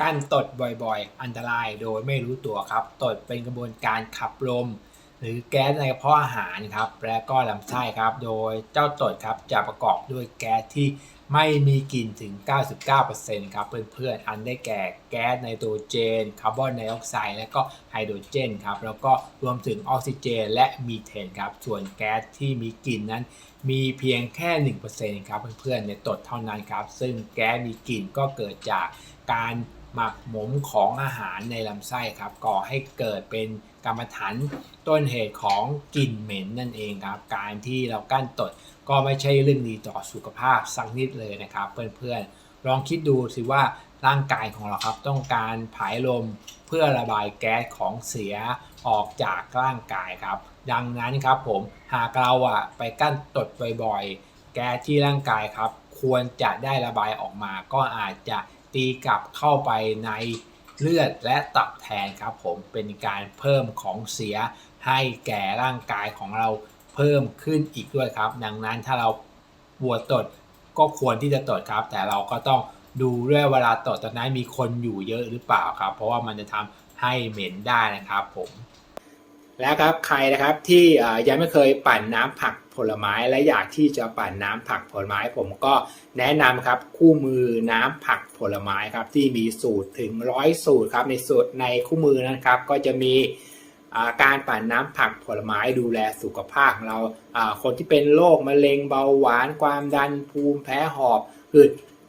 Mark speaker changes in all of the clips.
Speaker 1: การตดบ่อยๆ อันตรายโดยไม่รู้ตัวครับ ตดเป็นกระบวนการขับลม หรือแก๊สในกระเพาะอาหารครับ และก็ลำไส้ครับ โดยเจ้าตดครับจะประกอบด้วยแก๊สที่ไม่มีกลิ่นถึง 99%ครับเพื่อนๆ อันได้แก่แก๊สไนโตรเจน คาร์บอนไดออกไซด์และก็ไฮโดรเจนครับ แล้วก็รวมถึงออกซิเจนและมีเทนครับ ส่วนแก๊สที่มีกลิ่นนั้น มีเพียงแค่ 1%ครับเพื่อนๆ ในตดเท่านั้นครับ ซึ่งแก๊สมีกลิ่นก็เกิดจากการ หมักหมมของอาหารในลำไส้ครับ ก่อให้เกิดเป็นกรรมฐานต้นเหตุของกลิ่นเหม็นนั่นเองครับ การที่เรากั้นตดก็ไม่ใช่เรื่องดีต่อสุขภาพสักนิดเลยนะครับ เพื่อนๆลองคิดดูสิว่าร่างกายของเราครับ ต้องการผายลมเพื่อระบายแก๊สของเสียออกจากร่างกายครับ ดังนั้นครับผมหากเราอะไปกั้นตดบ่อยๆ แก๊สที่ร่างกายครับ ควรจะได้ระบายออกมาก็อาจจะ ตีกลับเข้าไปในเลือดและตับแทนครับผมเป็นการเพิ่มของเสียให้แก่ร่างกายของเราเพิ่มขึ้นอีกด้วยครับ ดังนั้นถ้าเราปวดตดก็ควรที่จะตดครับ แต่เราก็ต้องดูด้วยเวลาตดตอนนั้นมีคนอยู่เยอะหรือเปล่าครับ เพราะว่ามันจะทำให้เหม็นได้นะครับผม แล้วครับใครนะครับที่ยังไม่เคยปั่นน้ำผักผลไม้และอยากที่จะปั่นน้ำผักผลไม้ ผมก็แนะนำครับคู่มือน้ำผักผลไม้ครับที่มีสูตรถึงร้อยสูตรครับในสูตรในคู่มือนะครับ ก็จะมีาการปั่นน้ำผักผลไม้ดูแลสุขภาพของเราาคนที่เป็นโรคมะเร็งเบาหวานความดันภูมิแพ้หอบหืด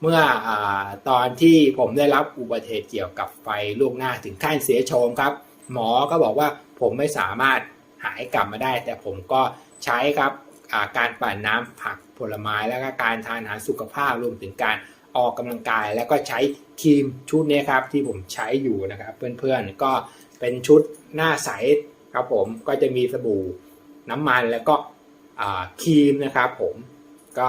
Speaker 1: เมื่ออตอนที่ผมได้รับอุบัติเหตุเกี่ยวกับไฟลูกหน้าถึงขั้นเสียโฉมครับ หมอก็บอกว่าผมไม่สามารถหายกลับมาได้ แต่ผมก็ใช้ครับาการปั่นน้ำผักผลไม้แล้วก็การทานอาหารสุขภาพรวมถึงการออกกำลังกาย แล้วก็ใช้ครีมชุดนี้ครับที่ผมใช้อยู่นะครับ เพื่อนๆก็เป็นชุดหน้าใสครับผมก็จะมีสบู่น้ำมันแล้วก็ครีมนะครับผมก็